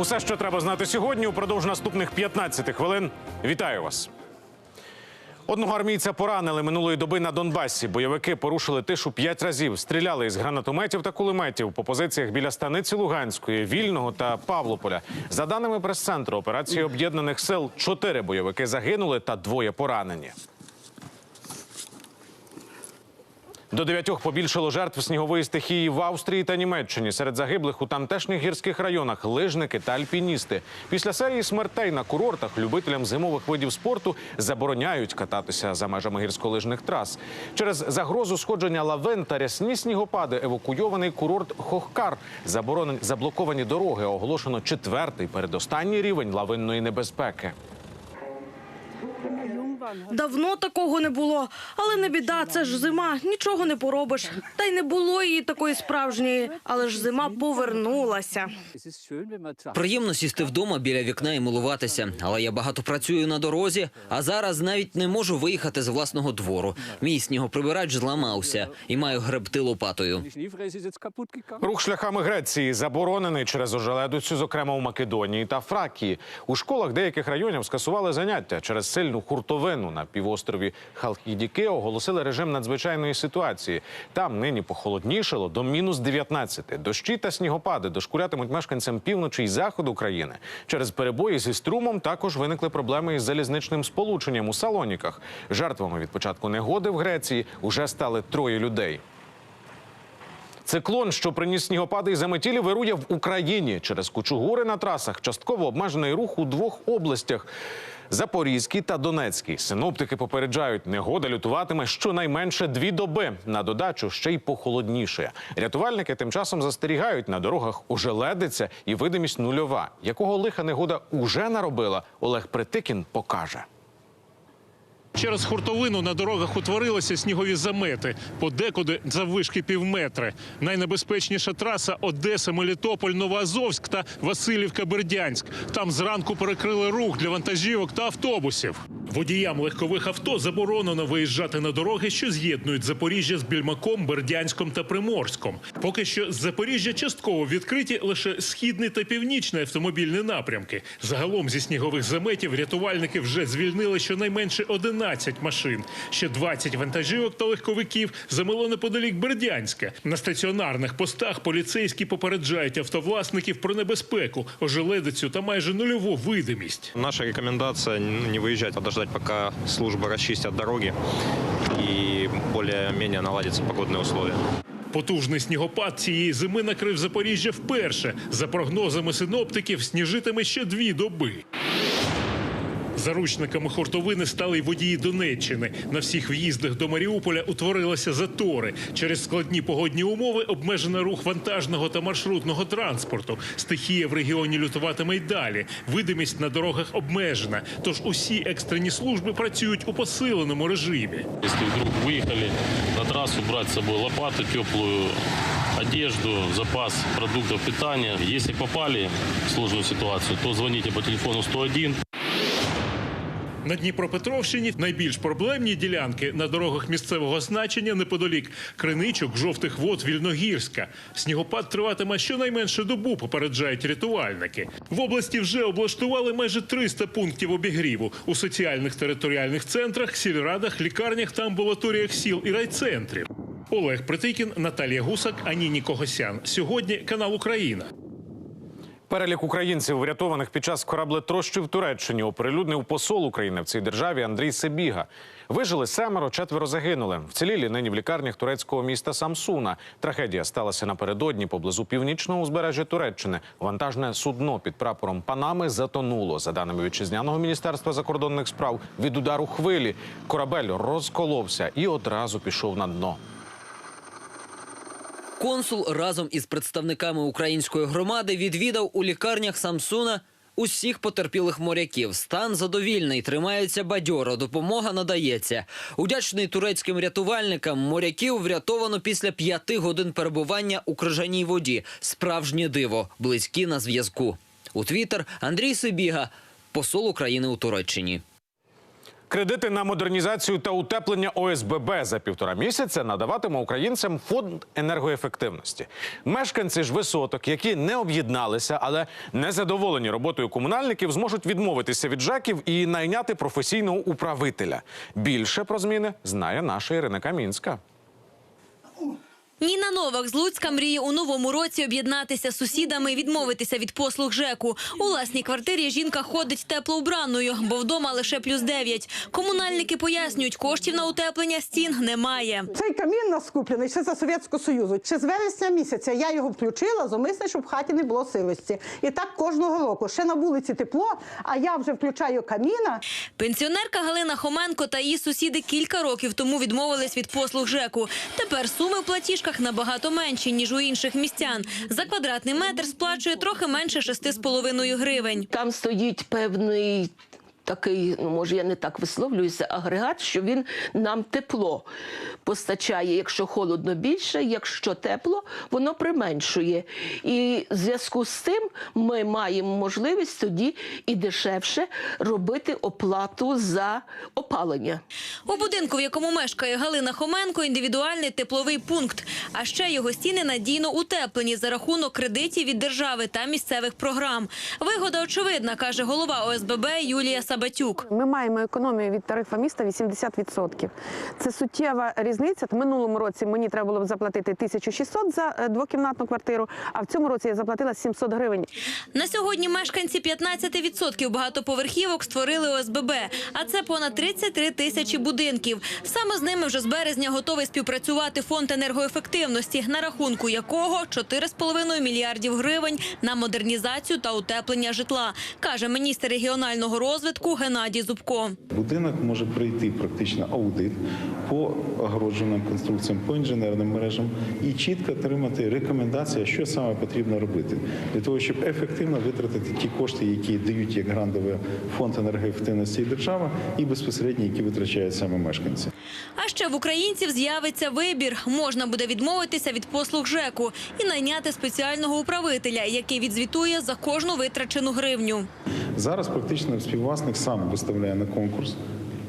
Усе, що треба знати сьогодні, упродовж наступних 15 хвилин. Вітаю вас. Одного армійця поранили минулої доби на Донбасі. Бойовики порушили тишу п'ять разів, стріляли із гранатометів та кулеметів по позиціях біля станиці Луганської, Вільного та Павлополя. За даними прес-центру операції об'єднаних сил, чотири бойовики загинули та двоє поранені. До дев'ятьох побільшало жертв снігової стихії в Австрії та Німеччині. Серед загиблих у тамтешніх гірських районах лижники та альпіністи. Після серії смертей на курортах любителям зимових видів спорту забороняють кататися за межами гірськолижних трас. Через загрозу сходження лавин та рясні снігопади евакуйований курорт Хохкар. Заборонені заблоковані дороги. Оголошено четвертий передостанній рівень лавинної небезпеки. Давно такого не було, але не біда, це ж зима, нічого не поробиш. Та й не було її такої справжньої, але ж зима повернулася. Приємно сісти вдома біля вікна і милуватися, але я багато працюю на дорозі, а зараз навіть не можу виїхати з власного двору. Мій снігоприбирач зламався і маю гребти лопатою. Рух шляхами Греції заборонений через ожеледицю, зокрема у Македонії та Фракії. У школах деяких районів скасували заняття через сильну хуртовину на півострові Халхідіке Оголосили режим надзвичайної ситуації. Там нині похолоднішало до мінус 19. Дощі та снігопади дошкулятимуть мешканцям півночі і заходу країни. Через перебої зі струмом також виникли проблеми із залізничним сполученням у Салоніках. Жертвами від початку негоди в Греції уже стали троє людей. Циклон, що приніс снігопади і заметілі, вирує в Україні через кучугури на трасах. Частково обмежений рух у двох областях. Запорізькій та Донецькій синоптики попереджають, негода лютуватиме щонайменше дві доби. На додачу ще й похолодніше. Рятувальники тим часом застерігають на дорогах ожеледиться і видимість нульова. Якого лиха негода уже наробила, Олег Притикін покаже. Через хуртовину на дорогах утворилися снігові замети, подекуди заввишки півметри. Найнебезпечніша траса Одеса, Мелітополь, Новоазовськ та Васильівка-Бердянськ. Там зранку перекрили рух для вантажівок та автобусів. Водіям легкових авто заборонено виїжджати на дороги, що з'єднують Запоріжжя з Більмаком, Бердянськом та Приморськом. Поки що з Запоріжжя частково відкриті лише східний та північний автомобільні напрямки. Загалом зі снігових заметів рятувальники вже звільнили щонайменше 11 машин. Ще 20 вантажівок та легковиків замило неподалік Бердянська. На стаціонарних постах поліцейські попереджають автовласників про небезпеку, ожеледицю та майже нульову видимість. Наша рекомендация не выезжать, а подождать, пока службы расчистят дороги и более-менее наладятся погодные условия. Потужний снігопад цієї зими накрив Запоріжжя вперше. За прогнозами синоптиків, сніжитиме ще дві доби. Заручниками хуртовини стали й водії Донеччини. На всіх в'їздах до Маріуполя утворилися затори. Через складні погодні умови обмежений рух вантажного та маршрутного транспорту. Стихія в регіоні лютуватиме й далі. Видимість на дорогах обмежена. Тож усі екстрені служби працюють у посиленому режимі. Если вдруг выехали на трассу, брать с собой лопаты, теплую одежду, запас продуктов питания. Если попали в сложную ситуацию, то звоните по телефону 101. На Дніпропетровщині найбільш проблемні ділянки на дорогах місцевого значення неподалік криничок, жовтих вод, вільногірська. Снігопад триватиме щонайменше добу, попереджають рятувальники. В області вже облаштували майже 300 пунктів обігріву у соціальних територіальних центрах, сільрадах, лікарнях та амбулаторіях сіл і райцентрів. Олег Притикін, Наталія Гусак, Аніні Когосян. Сьогодні канал Україна. Перелік українців, врятованих під час кораблетрощі в Туреччині, оприлюднив посол України в цій державі Андрій Себіга. Вижили семеро, четверо загинули. Вцілілі нині в лікарнях турецького міста Самсуна. Трагедія сталася напередодні поблизу північного узбережжя Туреччини. Вантажне судно під прапором Панами затонуло. За даними вітчизняного міністерства закордонних справ, від удару хвилі корабель розколовся і одразу пішов на дно. Консул разом із представниками української громади відвідав у лікарнях Самсуна усіх потерпілих моряків. Стан задовільний, тримаються бадьоро, допомога надається. Удячний турецьким рятувальникам моряків врятовано після п'яти годин перебування у крижаній воді. Справжнє диво, близькі на зв'язку. У Твіттер Андрій Сибіга, посол України у Туреччині. Кредити на модернізацію та утеплення ОСББ за півтора місяця надаватиме українцям фонд енергоефективності. Мешканці ж висоток, які не об'єдналися, але не задоволені роботою комунальників, зможуть відмовитися від ЖЕКів і найняти професійного управителя. Більше про зміни знає наша Ірина Камінська. Ніна Новак з Луцька мріє у новому році об'єднатися з сусідами і відмовитися від послуг ЖЕКу. У власній квартирі жінка ходить теплоубраною, бо вдома лише плюс 9. Комунальники пояснюють, коштів на утеплення стін немає. Цей камін нас куплений ще за Совєтського Союзу. Ще з вересня місяця я його включила, зумисне, щоб в хаті не було сивості. І так кожного року. Ще на вулиці тепло, а я вже включаю каміна. Пенсіонерка Галина Хоменко та її сусіди кілька років тому відмовились від послуг ЖЕКу. Тепер суми в платіжках набагато менші, ніж у інших містян. За квадратний метр сплачує трохи менше 6,5 гривень. Там стоїть певний такий, ну може я не так висловлююся, агрегат, що він нам тепло постачає. Якщо холодно більше, якщо тепло, воно применшує. І в зв'язку з тим ми маємо можливість тоді і дешевше робити оплату за опалення. У будинку, в якому мешкає Галина Хоменко, індивідуальний тепловий пункт. А ще його стіни надійно утеплені за рахунок кредитів від держави та місцевих програм. Вигода очевидна, каже голова ОСББ Юлія Сабатюк. Ми маємо економію від тарифа міста 80%. Це суттєва різниця. В минулому році мені треба було б заплатити 1600 за е, двокімнатну квартиру, а в цьому році я заплатила 700 гривень. На сьогодні мешканці 15% багатоповерхівок створили ОСББ, а це понад 33 тисячі будинків. Саме з ними вже з березня готовий співпрацювати фонд енергоефективності, на рахунку якого 4,5 мільярдів гривень на модернізацію та утеплення житла, каже міністр регіонального розвитку Геннадій Зубко. Будинок може пройти практично аудит по огородженим конструкціям, по інженерним мережам і чітко отримати рекомендації, що саме потрібно робити для того, щоб ефективно витратити ті кошти, які дають як грандовий фонд енергоефективності і держава, і безпосередньо які витрачають саме мешканці. А ще в українців з'явиться вибір. Можна буде відмовитися від послуг ЖЕКу і найняти спеціального управителя, який відзвітує за кожну витрачену гривню. Зараз практично співвласник сам виставляє на конкурс.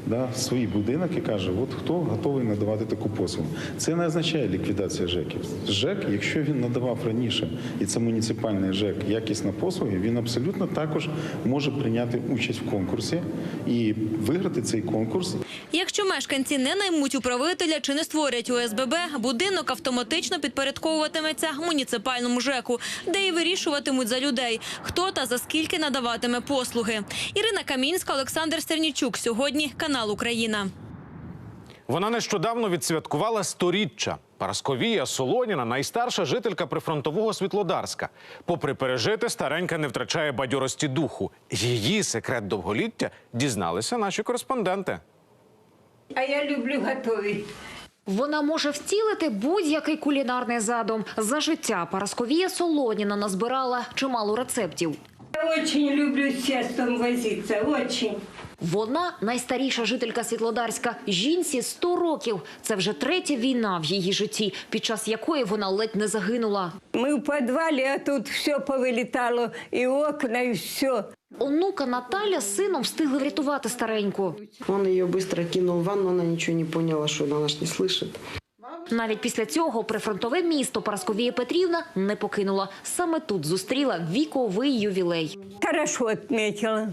Да, свій будинок і каже, от хто готовий надавати таку послугу. Це не означає ліквідація ЖЕКів. ЖЕК, якщо він надавав раніше, і це муніципальний ЖЕК, якісна послуги, він абсолютно також може прийняти участь в конкурсі і виграти цей конкурс Якщо мешканці не наймуть управителя чи не створять ОСББ, будинок автоматично підпорядковуватиметься муніципальному ЖЕКу, де і вирішуватимуть за людей, хто та за скільки надаватиме послуги. Ірина Камінська, Олександр Стернічук. Сьогодні канал Україна. Вона нещодавно відсвяткувала сторіччя. Парасковія Солоніна найстарша жителька прифронтового Світлодарська. Попри пережити, старенька не втрачає бадьорості духу. Її секрет довголіття дізналися наші кореспонденти. А я люблю готовить. Вона може втілити будь-який кулінарний задум. За життя Парасковія Солоніна назбирала чимало рецептів. Я очень люблю с тестом возиться, очень. Вона найстаріша жителька Світлодарська. Жінці 100 років. Це вже третя війна в її житті, під час якої вона ледь не загинула. Мы в подвале, а тут все повылетало, и окна, и все. Онука Наталя з сином встигли врятувати стареньку. Он ее быстро кинул в ванну, она ничего не поняла, что она ж не слышит. Навіть після цього прифронтове місто Парасковія Петрівна не покинула. Саме тут зустріла віковий ювілей. Хорошо отметила.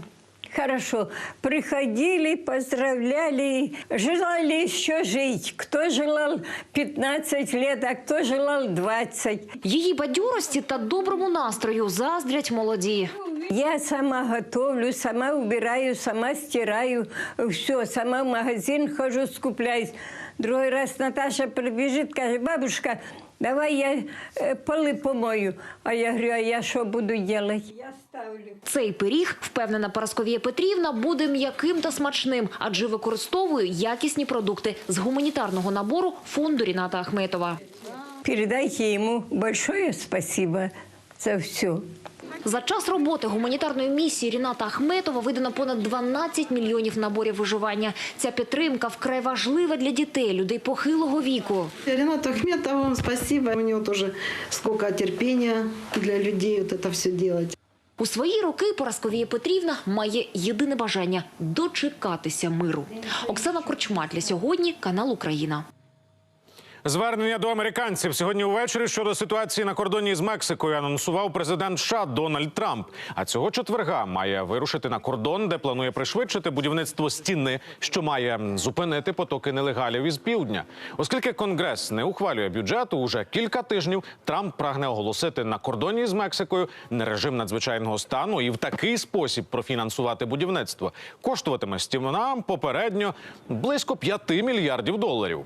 Хорошо. Приходили, поздравляли, желали еще жить. Кто желал 15 лет, а кто желал 20. Її бадьорості та доброму настрою заздрять молоді. Я сама готовлю, сама убираю, сама стираю. Все, сама в магазин хожу, скупляюсь. Другой раз Наташа прибежит, каже, бабушка, давай я э, полы помою. А я говорю, а я что буду делать? Я ставлю. Цей пиріг, впевнена Парасковія Петрівна, буде м'яким та смачним, адже використовує якісні продукти з гуманітарного набору фонду Ріната Ахметова. Передайте ему большое спасибо за все. За час роботи гуманітарної місії Ріната Ахметова видано понад 12 мільйонів наборів виживання. Ця підтримка вкрай важлива для дітей, людей похилого віку. Ренат Ахметов, вам спасибо. У него тоже сколько терпения для людей это все делать. У свої роки Парасковія Петрівна має єдине бажання дочекатися миру. Оксана Корчма для сьогодні канал Україна. Звернення до американців сьогодні увечері щодо ситуації на кордоні з Мексикою анонсував президент США Дональд Трамп. А цього четверга має вирушити на кордон, де планує пришвидшити будівництво стіни, що має зупинити потоки нелегалів із півдня. Оскільки конгрес не ухвалює бюджету, уже кілька тижнів Трамп прагне оголосити на кордоні з Мексикою не режим надзвичайного стану і в такий спосіб профінансувати будівництво. Коштуватиме стіна попередньо близько 5 мільярдів доларів.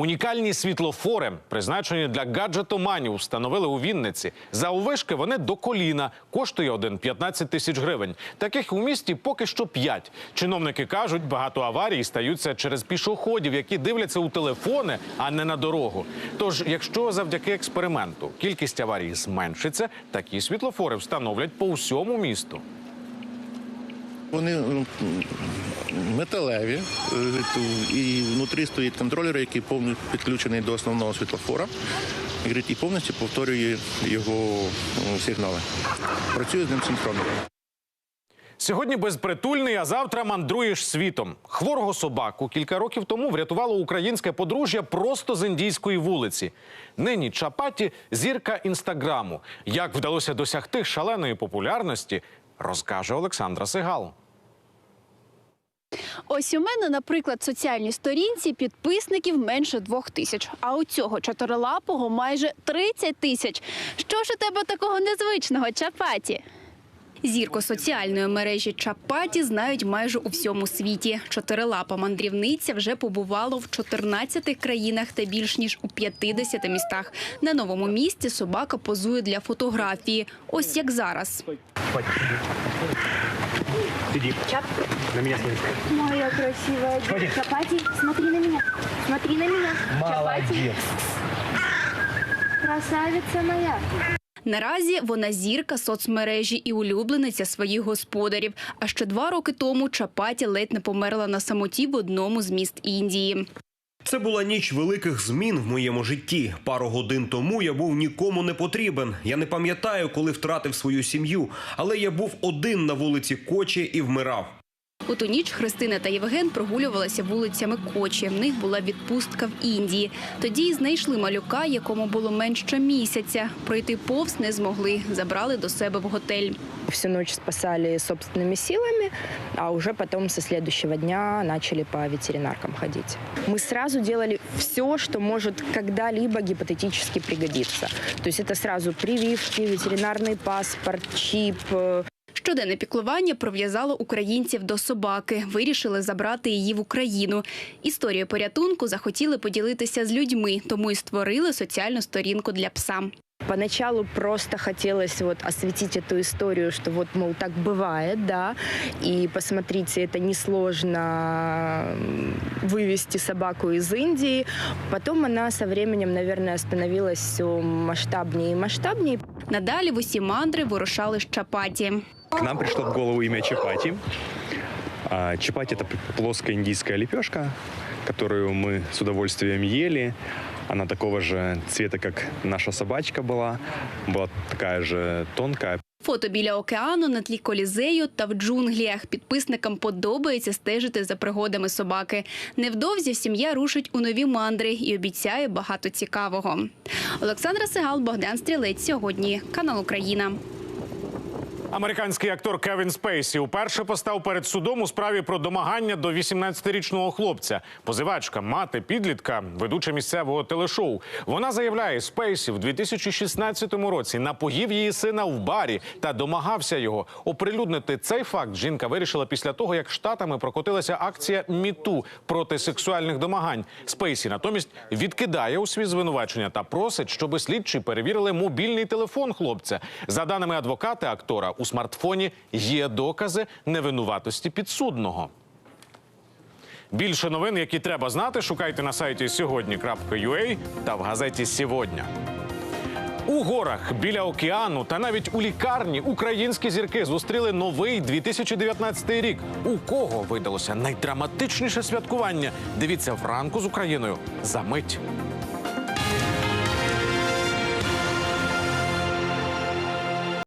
Унікальні світлофори, призначені для гаджетоманів, встановили у Вінниці. За увишки вони до коліна. Коштує один 15 тисяч гривень. Таких у місті поки що п'ять. Чиновники кажуть, багато аварій стаються через пішоходів, які дивляться у телефони, а не на дорогу. Тож, якщо завдяки експерименту кількість аварій зменшиться, такі світлофори встановлять по всьому місту. Вони металеві, е, і внутрі стоїть контролер, який повністю підключений до основного світлофора і і повністю повторює його сигнали. Працює з ним синхронно. Сьогодні безпритульний, а завтра мандруєш світом. Хворого собаку кілька років тому врятувало українське подружжя просто з індійської вулиці. Нині Чапаті зірка інстаграму. Як вдалося досягти шаленої популярності, розкаже Олександра Сигал. Ось у мене, наприклад, соціальній сторінці підписників менше двох тисяч, а у цього чотирилапого майже 30 тисяч. Що ж у тебе такого незвичного, Чапаті? Зірку соціальної мережі Чапаті знають майже у всьому світі. Чотирилапа мандрівниця вже побувала в 14 країнах та більш ніж у 50 містах. На новому місці собака позує для фотографії. Ось як зараз. Чап. На меня смотри. Моя красивая Ходи. Чапати, смотри на меня. Смотри на меня. Чапати. Красавица моя. Наразі вона зірка соцмережі і улюблениця своїх господарів. А ще два роки тому Чапаті ледь не померла на самоті в одному з міст Індії. Це була ніч великих змін в моєму житті. Пару годин тому я був нікому не потрібен. Я не пам'ятаю, коли втратив свою сім'ю, але я був один на вулиці Кочі і вмирав. У ту ніч Христина та Євген прогулювалися вулицями Кочі. В них була відпустка в Індії. Тоді й знайшли малюка, якому було менше місяця. Пройти повз не змогли. Забрали до себе в готель. Всю ночь спасали собственными силами, а уже потом со следующего дня начали по ветеринаркам ходить. Мы сразу делали все, что может когда-либо гипотетически пригодиться. То есть это сразу прививки, ветеринарный паспорт, чип, э, Щоденне піклування прив'язало українців до собаки. Вирішили забрати її в Україну. Історію порятунку захотіли поділитися з людьми, тому і створили соціальну сторінку для пса. Поначалу просто хотелось вот осветить эту историю, что вот, мол, так бывает, да, и посмотрите, это несложно м, вывести собаку из Индии. Потом она со временем, наверное, становилась все масштабнее и масштабнее. Надалі в усі мандри вирушали з Чапаті. К нам пришло в голову имя Чапати. А, Чапати – это плоская индийская лепешка, которую мы с удовольствием ели. Она такого же цвета, как наша собачка была. Была такая же тонкая. Фото біля океану на тлі колізею та в джунгліях. Підписникам подобається стежити за пригодами собаки. Невдовзі сім'я рушить у нові мандри і обіцяє багато цікавого. Олександра Сигал, Богдан Стрілець. Сьогодні канал Україна. Американський актор Кевін Спейсі уперше постав перед судом у справі про домагання до 18-річного хлопця. Позивачка, мати підлітка, ведуча місцевого телешоу. Вона заявляє, Спейсі в 2016 році напоїв її сина в барі та домагався його. Оприлюднити цей факт жінка вирішила після того, як штатами прокотилася акція Міту проти сексуальних домагань. Спейсі натомість відкидає у свій звинувачення та просить, щоби слідчі перевірили мобільний телефон хлопця. За даними адвоката актора, у смартфоні є докази невинуватості підсудного. Більше новин, які треба знати, шукайте на сайті сьогодні.ua та в газеті Сьогодні. У горах біля океану та навіть у лікарні українські зірки зустріли новий 2019 рік. У кого видалося найдраматичніше святкування? Дивіться вранку з Україною за мить.